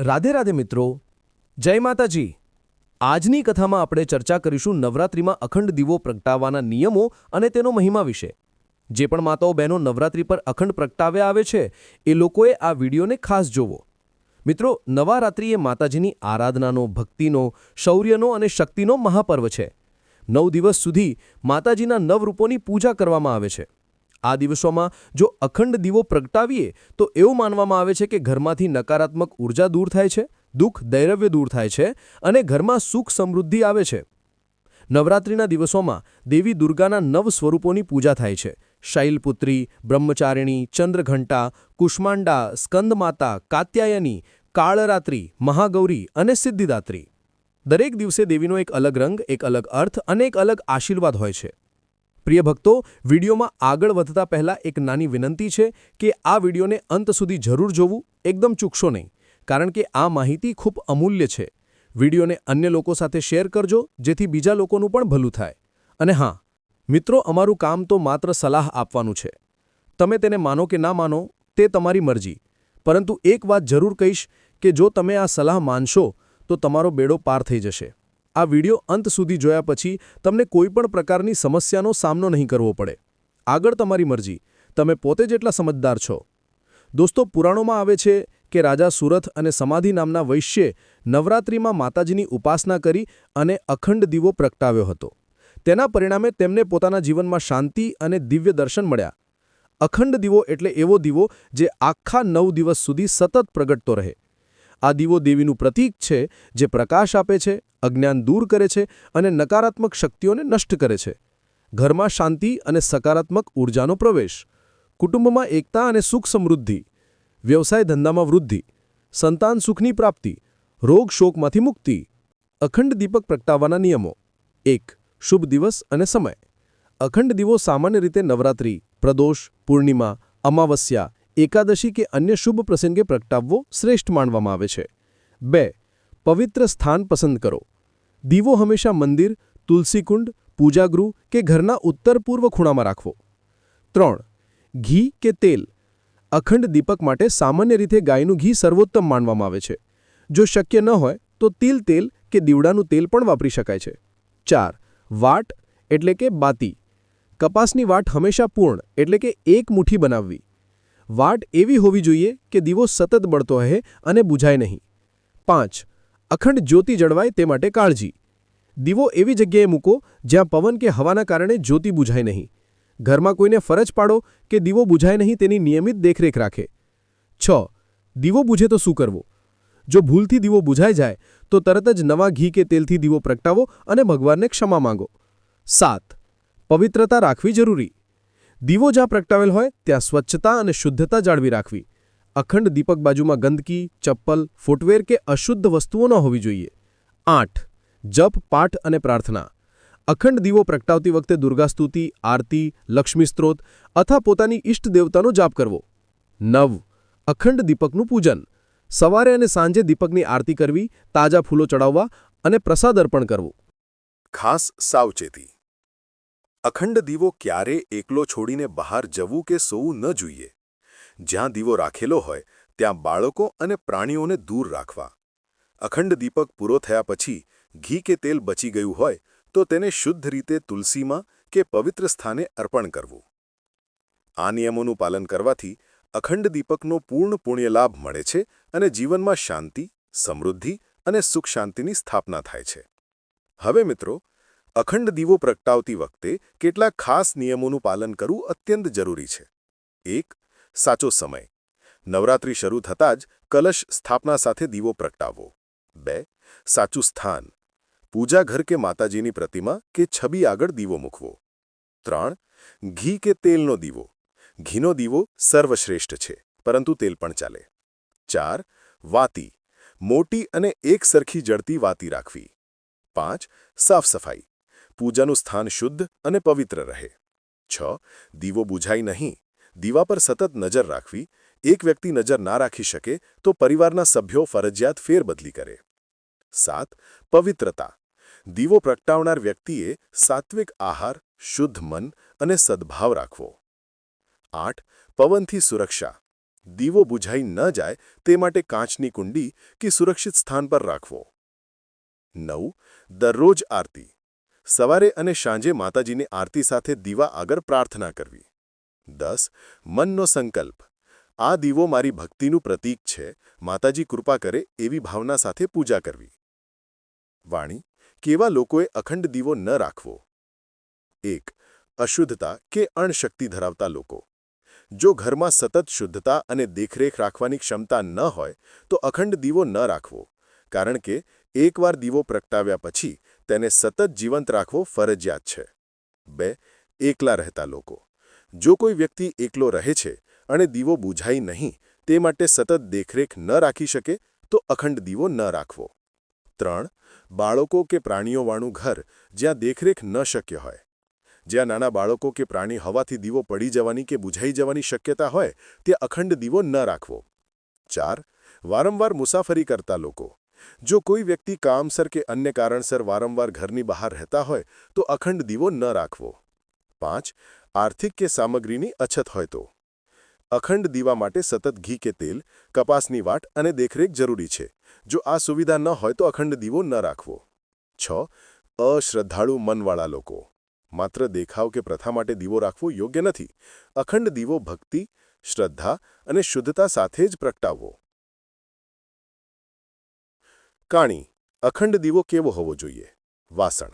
રાધે રાધે મિત્રો, જય માતાજી. આજની કથામાં આપણે ચર્ચા કરીશું નવરાત્રિમાં અખંડ દીવો પ્રગટાવવાના નિયમો અને તેનો મહિમા વિશે. જે પણ માતાઓ બહેનો નવરાત્રિ પર અખંડ પ્રગટાવ્યા આવે છે, એ લોકોએ આ વિડીયોને ખાસ જોવો. મિત્રો નવરાત્રિ એ માતાજીની આરાધનાનો, ભક્તિનો, શૌર્યનો અને શક્તિનો મહાપર્વ છે. નવ દિવસ સુધી માતાજીના નવ રૂપોની પૂજા કરવામાં આવે છે. આ દિવસોમાં જો અખંડ દીવો પ્રગટાવીએ, તો એવું માનવામાં આવે છે કે ઘરમાંથી નકારાત્મક ઊર્જા દૂર થાય છે, દુઃખ, દૈરવ્ય દૂર થાય છે અને ઘરમાં સુખ સમૃદ્ધિ આવે છે. નવરાત્રિના દિવસોમાં દેવી દુર્ગાના નવ સ્વરૂપોની પૂજા થાય છે. શૈલપુત્રી, બ્રહ્મચારિણી, ચંદ્રઘંટા, કુષ્માંડા, સ્કંદમાતા, કાત્યાયની, કાળરાત્રિ, મહાગૌરી અને સિદ્ધિદાત્રી. દરેક દિવસે દેવીનો એક અલગ રંગ, એક અલગ અર્થ અને એક અલગ આશીર્વાદ હોય છે. પ્રિય ભક્તો, વિડીયોમાં આગળ વધતા પહેલા એક નાની વિનંતી છે કે આ વિડીયોને અંત સુધી જરૂર જોવું, એકદમ ચૂકશો નહીં, કારણ કે આ માહિતી ખૂબ અમૂલ્ય છે. વિડીયોને અન્ય લોકો સાથે શેર કરજો, જેથી બીજા લોકોનું પણ ભલું થાય. અને હા, મિત્રો, અમારું કામ તો માત્ર સલાહ આપવાનું છે. તમે તેને માનો કે ના માનો, તે તમારી મરજી. પરંતુ એક વાત જરૂર કહીશ કે જો તમે આ સલાહ માનશો, તો તમારો બેડો પાર થઈ જશે. આ વિડિયો અંત સુધી જોયા પછી તમને કોઈપણ પ્રકારની સમસ્યાનો સામનો નહીં કરવો પડે. આગળ તમારી મરજી. તમે પોતે જેટલા સમજદાર છો. દોસ્તો, પુરાણોમાં આવે છે કે રાજા સુરથ અને સમાધિ નામના વૈશ્યે નવરાત્રિમાં માતાજીની ઉપાસના કરી અને અખંડ દીવો પ્રગટાવ્યો હતો. તેના પરિણામે તેમને પોતાના જીવનમાં શાંતિ અને દિવ્ય દર્શન મળ્યા. અખંડ દીવો એટલે એવો દીવો જે આખા નવ દિવસ સુધી સતત પ્રગટતો રહે. આ દીવો દેવીનું પ્રતીક છે, જે પ્રકાશ આપે છે, અજ્ઞાન દૂર કરે છે અને નકારાત્મક શક્તિઓને નષ્ટ કરે છે. ઘરમાં શાંતિ અને સકારાત્મક ઉર્જાનો પ્રવેશ. કુટુંબમાં એકતા અને સુખ સમૃદ્ધિ. વ્યવસાય ધંધામાં વૃદ્ધિ. સંતાન સુખની પ્રાપ્તિ. રોગ શોકમાંથી મુક્તિ. અખંડ દીપક પ્રગટાવવાના નિયમો. એક, શુભ દિવસ અને સમય. અખંડ દીવો સામાન્ય રીતે નવરાત્રિ, પ્રદોષ, પૂર્ણિમા, અમાવસ્યા એકાદશી કે અન્ય શુભ પ્રસંગે પ્રગટાવવો શ્રેષ્ઠ માનવામાં આવે છે. બે, પવિત્ર સ્થાન પસંદ કરો. દીવો હંમેશા મંદિર તુલસીકુંડ પૂજાગૃહ કે ઘરના ઉત્તર પૂર્વ ખૂણામાં રાખવો. ત્રણ, ઘી કે તેલ. અખંડ દીપક માટે સામાન્ય રીતે ગાયનું ઘી સર્વોત્તમ માનવામાં આવે છે. જો શક્ય ન હોય, તો તિલ તેલ કે દીવડાનું તેલ પણ વાપરી શકાય છે. ચાર, વાટ એટલે કે બાતી. કપાસની વાટ હંમેશા પૂર્ણ એટલે કે એક મુઠ્ઠી બનાવવી. વાટ એવી હોવી જોઈએ કે દીવો સતત બળતો રહે અને બુઝાય નહીં. પાંચ, અખંડ જ્યોતિ જળવાય તે માટે કાળજી. દીવો એવી જગ્યાએ મૂકો જ્યાં પવન કે હવાના કારણે જ્યોતિ બુઝાય નહીં. ઘરમાં કોઈને ફરજ પાડો કે દીવો બુઝાય નહીં તેની નિયમિત દેખરેખ રાખે. છ, દીવો બુઝે તો શું કરવો? જો ભૂલથી દીવો બુઝાઈ જાય, તો તરત જ નવા ઘી કે તેલથી દીવો પ્રગટાવો અને ભગવાનને ક્ષમા માંગો. સાત, પવિત્રતા રાખવી જરૂરી. દીવો જ્યાં પ્રગટાવેલ હોય, ત્યાં સ્વચ્છતા અને શુદ્ધતા જાળવી રાખવી. અખંડ દીપક બાજુમાં ગંદકી, ચપ્પલ, ફૂટવેર કે અશુદ્ધ વસ્તુઓ ન હોવી જોઈએ. આઠ. જપ, પાઠ અને પ્રાર્થના. અખંડ દીવો પ્રગટાવતી વખતે દુર્ગાસ્તુતિ આરતી, લક્ષ્મી સ્ત્રોત અથવા પોતાની ઇષ્ટ દેવતાનો જાપ કરવો. નવ. અખંડ દીપકનું પૂજન. સવારે અને સાંજે દીપકની આરતી કરવી, તાજા ફૂલો ચડાવવા અને પ્રસાદ અર્પણ કરવું. ખાસ સાવચેતી. અખંડ દીવો ક્યારે એકલો છોડીને બહાર જવું કે સોવું ન જોઈએ? જ્યાં દીવો રાખેલો હોય, ત્યાં બાળકો અને પ્રાણીઓને દૂર રાખવા. અખંડ દીપક પૂરો થયા પછી ઘી કે તેલ બચી ગયું હોય, તો તેને શુદ્ધ રીતે તુલસીમાં કે પવિત્ર સ્થાને અર્પણ કરવું. આ નિયમોનું પાલન કરવાથી અખંડ દીપકનો પૂર્ણ પુણ્યલાભ મળે છે અને જીવનમાં શાંતિ, સમૃદ્ધિ અને સુખ શાંતિની સ્થાપના થાય છે. હવે મિત્રો અખંડ દીવો પ્રગટાવતી વખતે કેટલાક ખાસ નિયમોનું પાલન કરવું અત્યંત જરૂરી છે. એક, સાચો સમય. નવરાત્રિ શરૂ થતાં જ કલશ સ્થાપના સાથે દીવો પ્રગટાવવો. બે, સાચું સ્થાન. પૂજા ઘર કે માતાજીની પ્રતિમા કે છબી આગળ દીવો મૂકવો. ત્રણ, ઘી કે તેલનો દીવો. ઘીનો દીવો સર્વશ્રેષ્ઠ છે, પરંતુ તેલ પણ ચાલે. ચાર, વાતી. મોટી અને એક સરખી જડતી વાતી રાખવી. પાંચ, સાફ સફાઈ. પૂજાનું સ્થાન શુદ્ધ અને પવિત્ર રહે. છ. દીવો બુઝાય નહીં. દીવા પર સતત નજર રાખવી. એક વ્યક્તિ નજર ના રાખી શકે તો પરિવારના સભ્યો ફરજિયાત ફેરબદલી કરે. સાત. પવિત્રતા. દીવો પ્રગટાવનાર વ્યક્તિએ સાત્વિક આહાર, શુદ્ધ મન અને સદભાવ રાખવો. આઠ. પવનથી સુરક્ષા. દીવો બુઝાઈ ન જાય તે માટે કાચની કુંડી કે સુરક્ષિત સ્થાન પર રાખવો. નવ. દરરોજ આરતી. સવારે અને સાંજે માતાજીની આરતી સાથે દીવા આગળ પ્રાર્થના કરવી. દસ, મનનો સંકલ્પ. આ દીવો મારી ભક્તિનું પ્રતીક છે. માતાજી કૃપા કરે એવી ભાવના સાથે પૂજા કરવી. વાણી, કેવા લોકોએ અખંડ દીવો ન રાખવો? એક, અશુદ્ધતા કે અણશક્તિ ધરાવતા લોકો. જો ઘરમાં સતત શુદ્ધતા અને દેખરેખ રાખવાની ક્ષમતા ન હોય, તો અખંડ દીવો ન રાખવો. કારણ કે, એકવાર દીવો પ્રગટાવ્યા પછી તેને સતત જીવંત રાખવો ફરજિયાત છે. બે, એકલા રહેતા લોકો. જો કોઈ વ્યક્તિ એકલો રહે છે અને દીવો બુઝાય નહીં, તે માટે સતત દેખરેખ ન રાખી શકે, તો અખંડ દીવો ન રાખવો. ત્રણ, બાળકો કે પ્રાણીઓવાળું ઘર જ્યાં દેખરેખ ન શક્ય હોય. જ્યાં નાના બાળકો કે પ્રાણી હવાથી દીવો પડી જવાની કે બુઝાઈ જવાની શક્યતા હોય, ત્યાં અખંડ દીવો ન રાખવો. ચાર, વારંવાર મુસાફરી કરતા લોકો. જો કોઈ વ્યક્તિ કામસર કે અન્ય કારણસર વારંવાર ઘરની બહાર રહેતા હોય, તો અખંડ દીવો ન રાખવો. પાંચ, આર્થિક કે સામગ્રીની અછત હોય તો. અખંડ દીવા માટે સતત ઘી કે તેલ, કપાસની વાટ અને દેખરેખ જરૂરી છે. જો આ સુવિધા ન હોય તો અખંડ દીવો ન રાખવો. છ, અશ્રદ્ધાળુ મનવાળા લોકો. માત્ર દેખાવ કે પ્રથા માટે દીવો રાખવો યોગ્ય નથી. અખંડ દીવો ભક્તિ, શ્રદ્ધા અને શુદ્ધતા સાથે જ પ્રગટાવવો. કાણી, અખંડ દીવો કેવો હોવો જોઈએ? વાસણ.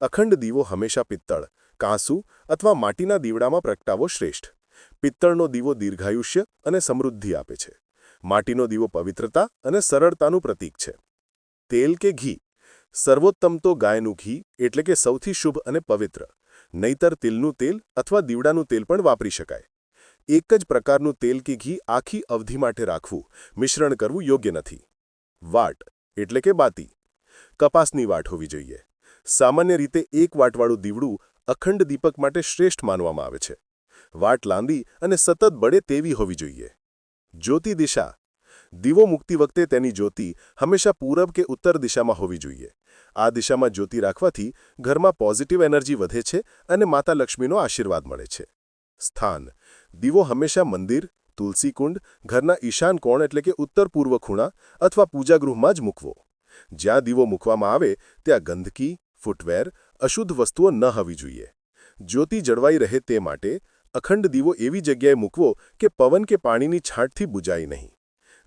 અખંડ દીવો હંમેશા પિત્તળ, કાંસુ અથવા માટીના દીવડામાં પ્રગટાવો શ્રેષ્ઠ. પિત્તળનો દીવો દીર્ઘાયુષ્ય અને સમૃદ્ધિ આપે છે. માટીનો દીવો પવિત્રતા અને સરળતાનું પ્રતીક છે. તેલ કે ઘી? સર્વોત્તમ તો ગાયનું ઘી, એટલે કે સૌથી શુભ અને પવિત્ર. નહીતર તિલનું તેલ અથવા દીવડાનું તેલ પણ વાપરી શકાય. એક જ પ્રકારનું તેલ કે ઘી આખી અવધિ માટે રાખવું, મિશ્રણ કરવું યોગ્ય નથી. વાટ. એટલે કે બાતી. કપાસની વાટ હોવી જોઈએ. સામાન્ય રીતે એક વાટવાળું દીવડું અખંડ દીપક માટે શ્રેષ્ઠ માનવામાં આવે છે. વાટ લાંબી અને સતત બળે તેવી હોવી જોઈએ. જ્યોતિ દિશા. દીવો મૂકતી વખતે તેની જ્યોતિ હંમેશા પૂરબ કે ઉત્તર દિશામાં હોવી જોઈએ. આ દિશામાં જ્યોતિ રાખવાથી ઘરમાં પોઝિટિવ એનર્જી વધે છે અને માતા લક્ષ્મીનો આશીર્વાદ મળે છે. સ્થાન. દીવો હંમેશા મંદિર તુલસીકુંડ ઘરના ઈશાન કોણ એટલે કે ઉત્તર પૂર્વ ખૂણા અથવા પૂજાગૃહમાં જ મૂકવો. જ્યાં દીવો મૂકવામાં આવે, ત્યાં ગંદકી, ફૂટવેર, અશુદ્ધ વસ્તુઓ ન હોવી જોઈએ. જ્યોતિ જળવાઈ રહે તે માટે અખંડ દીવો એવી જગ્યાએ મૂકવો કે પવન કે પાણીની છાંટથી બુજાય નહીં.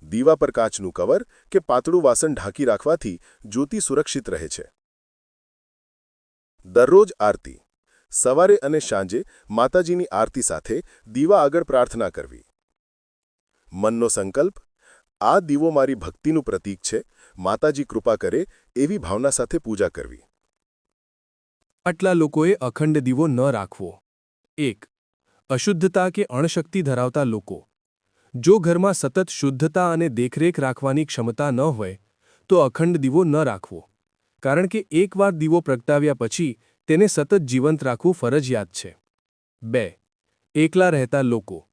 દીવા પર કાચનું કવર કે પાતળું વાસણ ઢાંકી રાખવાથી જ્યોતિ સુરક્ષિત રહે છે. દરરોજ આરતી. સવારે અને સાંજે માતાજીની આરતી સાથે દીવા આગળ પ્રાર્થના કરવી. મનનો સંકલ્પ? આ દીવો મારી ભક્તિનું પ્રતીક છે. માતાજી કૃપા કરે એવી ભાવના સાથે પૂજા કરવી. આટલા લોકોએ અખંડ દીવો ન રાખવો. એક, અશુદ્ધતા કે અણશક્તિ ધરાવતા લોકો. જો ઘરમાં સતત શુદ્ધતા અને દેખરેખ રાખવાની ક્ષમતા ન હોય, તો અખંડ દીવો ન રાખવો. કારણ કે એકવાર દીવો પ્રગટાવ્યા પછી તેને સતત જીવંત રાખવું ફરજિયાત છે. બે, એકલા રહેતા લોકો.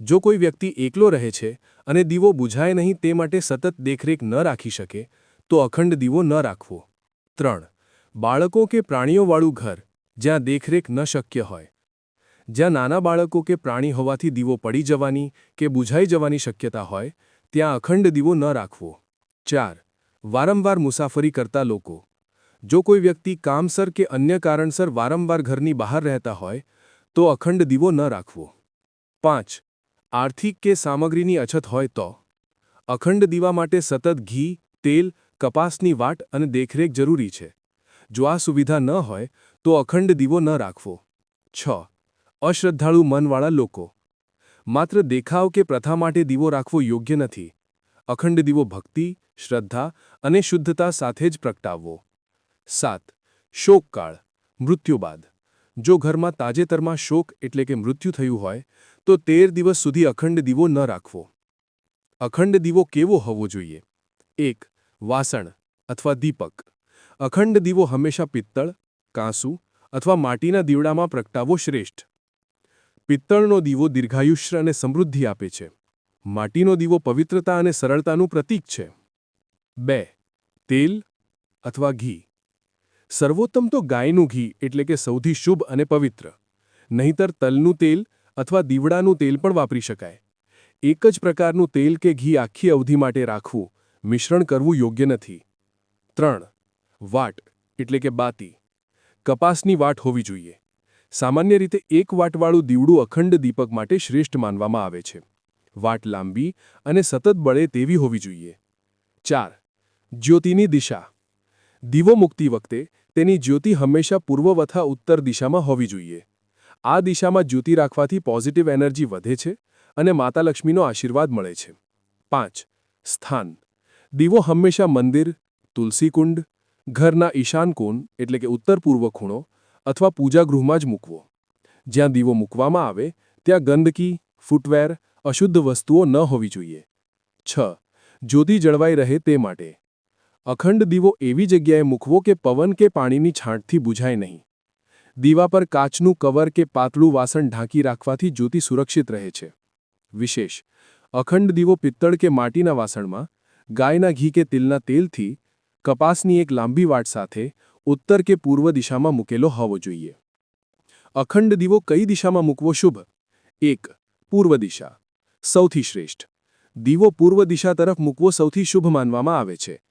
જો કોઈ વ્યક્તિ એકલો રહે છે અને દીવો બુઝાય નહીં તે માટે સતત દેખરેખ ન રાખી શકે, તો અખંડ દીવો ન રાખવો. ત્રણ, બાળકો કે પ્રાણીઓવાળું ઘર, જ્યાં દેખરેખ ન શક્ય હોય. જ્યાં નાના બાળકો કે પ્રાણી હોવાથી દીવો પડી જવાની કે બુઝાઈ જવાની શક્યતા હોય, ત્યાં અખંડ દીવો ન રાખવો. ચાર, વારંવાર મુસાફરી કરતા લોકો. જો કોઈ વ્યક્તિ કામસર કે અન્ય કારણસર વારંવાર ઘરની બહાર રહેતા હોય, તો અખંડ દીવો ન રાખવો. પાંચ આર્થિક કે સામગ્રીની અછત હોય તો? અખંડ દીવા માટે સતત ઘી, તેલ, કપાસની વાટ અને દેખરેખ જરૂરી છે. જો આ સુવિધા ન હોય, તો અખંડ દીવો ન રાખવો. છ. અશ્રદ્ધાળુ મનવાળા લોકો. માત્ર દેખાવ કે પ્રથા માટે દીવો રાખવો યોગ્ય નથી. અખંડ દીવો ભક્તિ, શ્રદ્ધા અને શુદ્ધતા સાથે જ પ્રગટાવવો. સાત. શોકકાળ. મૃત્યુ બાદ જો ઘરમાં તાજેતરમાં શોક એટલે કે મૃત્યુ થયું હોય તો તેર દિવસ સુધી અખંડ દીવો ન રાખવો. અખંડ દીવો કેવો હોવો જોઈએ? એક, વાસણ અથવા દીપક. અખંડ દીવો હંમેશા પિત્તળ, કાંસુ અથવા માટીના દીવડામાં પ્રગટાવવો શ્રેષ્ઠ. પિત્તળનો દીવો દીર્ઘાયુષ્ય અને સમૃદ્ધિ આપે છે. માટીનો દીવો પવિત્રતા અને સરળતાનું પ્રતીક છે. બે, તેલ અથવા ઘી. સર્વોત્તમ તો ગાયનું ઘી એટલે કે સૌથી શુભ અને પવિત્ર. નહીંતર તલનું તેલ અથવા દીવડાનું તેલ પણ વાપરી શકાય. એક જ પ્રકારનું તેલ કે ઘી આખી અવધિ માટે રાખવું, મિશ્રણ કરવું યોગ્ય નથી. ત્રણ, વાટ, એટલે કે બાતી. કપાસની વાટ હોવી જોઈએ. સામાન્ય રીતે એક વાટવાળું દીવડું અખંડ દીપક માટે શ્રેષ્ઠ માનવામાં આવે છે. વાટ લાંબી અને સતત બળે તેવી હોવી જોઈએ. ચાર, જ્યોતિની દિશા. દીવો મૂકતી વખતે તેની જ્યોતિ હંમેશા પૂર્વ વથા ઉત્તર દિશામાં હોવી જોઈએ. આ દિશામાં જ્યુતિ રાખવાથી પોઝિટિવ એનર્જી વધે છે અને માતા લક્ષ્મીનો આશીર્વાદ મળે છે. પાંચ, સ્થાન. દીવો હંમેશા મંદિર, તુલસીકુંડ, ઘરના ઈશાન કોણ, એટલે કે ઉત્તર પૂર્વ ખૂણો, અથવા પૂજાગૃહમાં જ મૂકવો. જ્યાં દીવો મૂકવામાં આવે, ત્યાં ગંદકી, ફૂટવેર, અશુદ્ધ વસ્તુઓ ન હોવી જોઈએ. છ, જ્યોતિ જળવાઈ રહે તે માટે. અખંડ દીવો એવી જગ્યાએ મૂકવો કે પવન કે પાણીની છાંટથી બુઝાય નહીં. દીવા પર કાચનું કવર કે પાતળું વાસણ ઢાંકી રાખવાથી જ્યોતિ સુરક્ષિત રહે છે. વિશેષ, અખંડ દીવો પિત્તળ કે માટીના વાસણમાં, ગાયના ઘી કે તિલના તેલથી, કપાસની એક લાંબી વાટ સાથે, ઉત્તર કે પૂર્વ દિશામાં મૂકેલો હોવો જોઈએ. અખંડ દીવો કઈ દિશામાં મૂકવો શુભ? એક, પૂર્વ દિશા. સૌથી શ્રેષ્ઠ. દીવો પૂર્વ દિશા તરફ મૂકવો સૌથી શુભ માનવામાં આવે છે.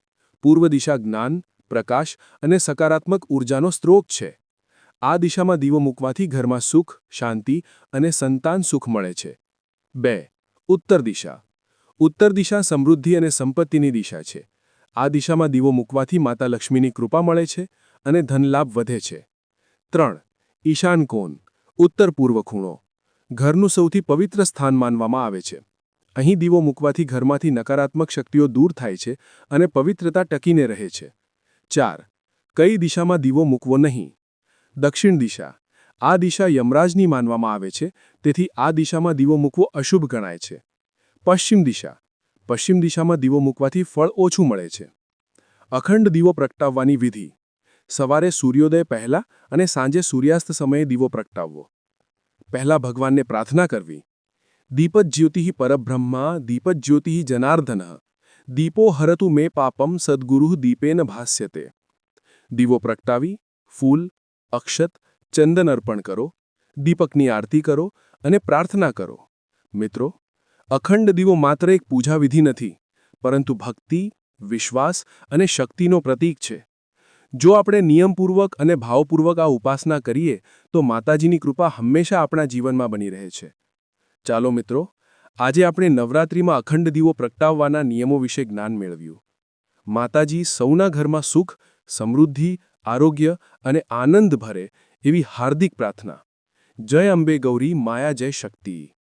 પૂર્વ દિશા જ્ઞાન, પ્રકાશ અને સકારાત્મક ઊર્જાનો સ્ત્રોત છે. આ દિશામાં દીવો મૂકવાથી ઘરમાં સુખ, શાંતિ અને સંતાન સુખ મળે છે. બે. ઉત્તર દિશા. ઉત્તર દિશા સમૃદ્ધિ અને સંપત્તિની દિશા છે. આ દિશામાં દીવો મૂકવાથી માતા લક્ષ્મીની કૃપા મળે છે અને ધનલાભ વધે છે. ત્રણ. ઈશાન કોણ ઉત્તર પૂર્વ ખૂણો. ઘરનું સૌથી પવિત્ર સ્થાન માનવામાં આવે છે. અહીં દીવો મૂકવાથી ઘરમાંથી નકારાત્મક શક્તિઓ દૂર થાય છે અને પવિત્રતા ટકીને રહે છે. ચાર. કઈ દિશામાં દીવો મૂકવો નહીં? દક્ષિણ દિશા. આ દિશા યમરાજની માનવામાં આવે છે, તેથી આ દિશામાં દીવો મૂકવો અશુભ ગણાય છે. પશ્ચિમ દિશા. પશ્ચિમ દિશામાં દીવો મૂકવાથી ફળ ઓછું મળે છે. અખંડ દીવો પ્રગટાવવાની વિધિ. સવારે સૂર્યોદય પહેલા અને સાંજે સૂર્યાસ્ત સમયે દીવો પ્રગટાવવો. પહેલા ભગવાનને પ્રાર્થના કરવી. દીપજ્યોતિ પરબ્રહ્મા દીપજ્યોતિ જનાર્દન. દીપો હરતુ મે પાપમ સદગુરુ દીપેન ભાષ્યતે. દીવો પ્રગટાવી, ફૂલ અક્ષત, ચંદન અર્પણ કરો, દીપકની આરતી કરો અને પ્રાર્થના કરો. મિત્રો, અખંડ દીવો માત્ર એક પૂજા વિધિ નથી, પરંતુ ભક્તિ, વિશ્વાસ અને શક્તિનો પ્રતીક છે. જો આપણે નિયમપૂર્વક અને ભાવપૂર્વક આ ઉપાસના કરીએ, તો માતાજીની કૃપા હંમેશા આપણા જીવનમાં બની રહે છે. ચાલો મિત્રો, આજે આપણે નવરાત્રિમાં અખંડ દીવો પ્રગટાવવાના નિયમો વિશે જ્ઞાન મેળવ્યું. માતાજી સૌના ઘરમાં સુખ, સમૃદ્ધિ આરોગ્ય અને આનંદ ભરે એવી હાર્દિક પ્રાર્થના. જય અંબે ગૌરી માયા જય શક્તિ.